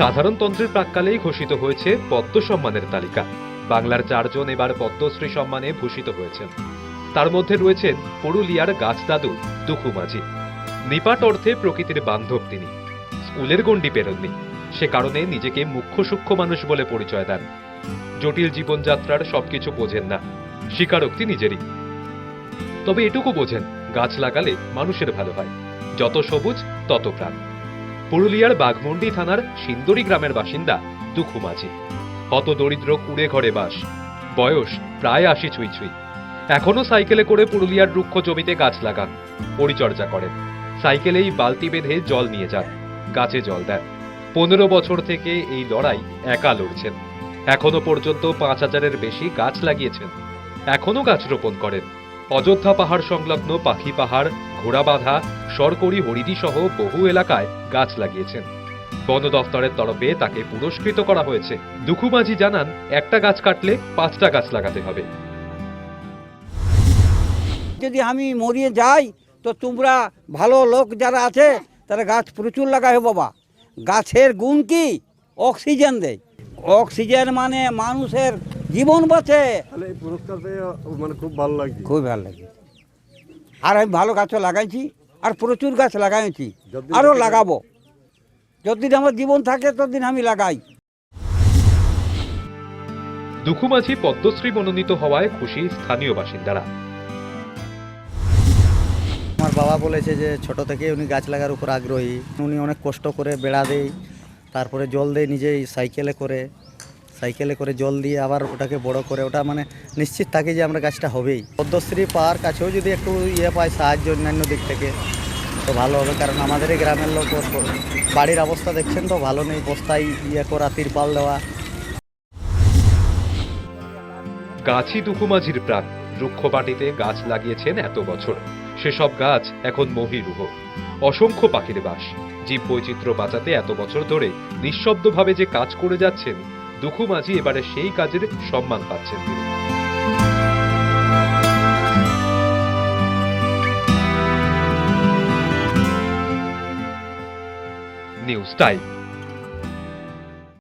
সাধারণতন্ত্রের প্রাককালেই ঘোষিত হয়েছে পদ্ম সম্মানের তালিকা। বাংলার চারজন এবার পদ্মশ্রী সম্মানে ভূষিত হয়েছেন। তার মধ্যে রয়েছেন পুরুলিয়ার গাছ দাদু দুখু মাঝি। নিপাট অর্থে প্রকৃতির বান্ধব তিনি। স্কুলের গণ্ডি পেরননি। সে কারণে নিজেকে মুখ্য সূক্ষ্ম মানুষ বলে পরিচয় দেন। জটিল জীবনযাত্রার সবকিছু বোঝেন না। স্বীকারোক্তি নিজেরই। তবে এটুকু বোঝেন, গাছ লাগালে মানুষের ভালো হয়। যত সবুজ, তত প্রাণ। পুরুলিয়ার বাঘমুন্ডি থানার সিন্দুরি গ্রামের বাসিন্দা দুখু মাঝি হত দরিদ্র কুড়ে ঘরে বাস। বয়স প্রায় আশি ছুঁই ছুঁই। এখনও সাইকেলে করে পুরুলিয়ার রুক্ষ জমিতে গাছ লাগান, পরিচর্যা করেন। সাইকেলেই বালতি বেঁধে জল নিয়ে যান, গাছে জল দেন। পনেরো বছর থেকে এই লড়াই একা লড়ছেন। এখনও পর্যন্ত পাঁচ হাজারের বেশি গাছ লাগিয়েছেন। এখনও গাছ রোপণ করেন। অযোধ্যা পাহাড় সংলগ্ন পাখি পাহাড় ঘোড়াবাঁধা সরকরি হরিদি সহ বহু এলাকায় গাছ লাগিয়েছেন। বন দফতরের তরফে তাকে পুরস্কৃত করা হয়েছে। দুখুমাঝি জানান একটা গাছ কাটলে পাঁচটা গাছ লাগাতে হবে। যদি আমি মরিয়ে যাই তো তোমরা ভালো লোক যারা আছে তারা গাছ প্রচুর লাগাবে বাবা। গাছের গুণ কি? অক্সিজেন দেয়। অক্সিজেন মানে মানুষের জীবন বাঁচে। তাহলে পুরস্কার পেয়ে মানে খুব ভালো লাগছে খুব ভালো লাগে। আর আমি ভালো গাছও লাগাইছি। আর প্রচুর গাছ লাগাইছি। আরও লাগাবো। যতদিন আমার জীবন থাকে ততদিন আমি লাগাই। দুখুমাঝি পদ্মশ্রী মনোনীত হওয়ায় খুশি স্থানীয় বাসিন্দারা। আমার বাবা বলেছে যে ছোট থেকে উনি গাছ লাগার উপর আগ্রহী। উনি অনেক কষ্ট করে বেড়া দেয় তারপরে জল দেয় নিজেই সাইকেলে করে। সাইকেলে করে জল দিয়ে আবার ওটাকে বড় করে, ওটা মানে নিশ্চিত থাকে যে আমরা গাছটা হবেই। পদ্মশ্রী পাওয়ার কাছেও যদি একটু ইয়ে পায় সাহায্য অন্যান্য দিক থেকে, তো ভালো হবে। কারণ আমাদের গ্রামের লোক বাড়ির অবস্থা দেখছেন তো, ভালো নেই, বস্তায় ইয়ে করা, তিরপাল দেওয়া। গাছই দুখুমাঝির প্রাণ রুক্ষবাটিতে গাছ লাগিয়েছেন এত বছর। সেসব গাছ এখন মহিরুহ। অসংখ্য পাখির বাস। জীব বৈচিত্র্য বাঁচাতে এত বছর ধরে নিঃশব্দভাবে যে কাজ করে যাচ্ছেন দুখুমাঝি এবারে সেই কাজের সম্মান পাচ্ছেন তিনি। News time.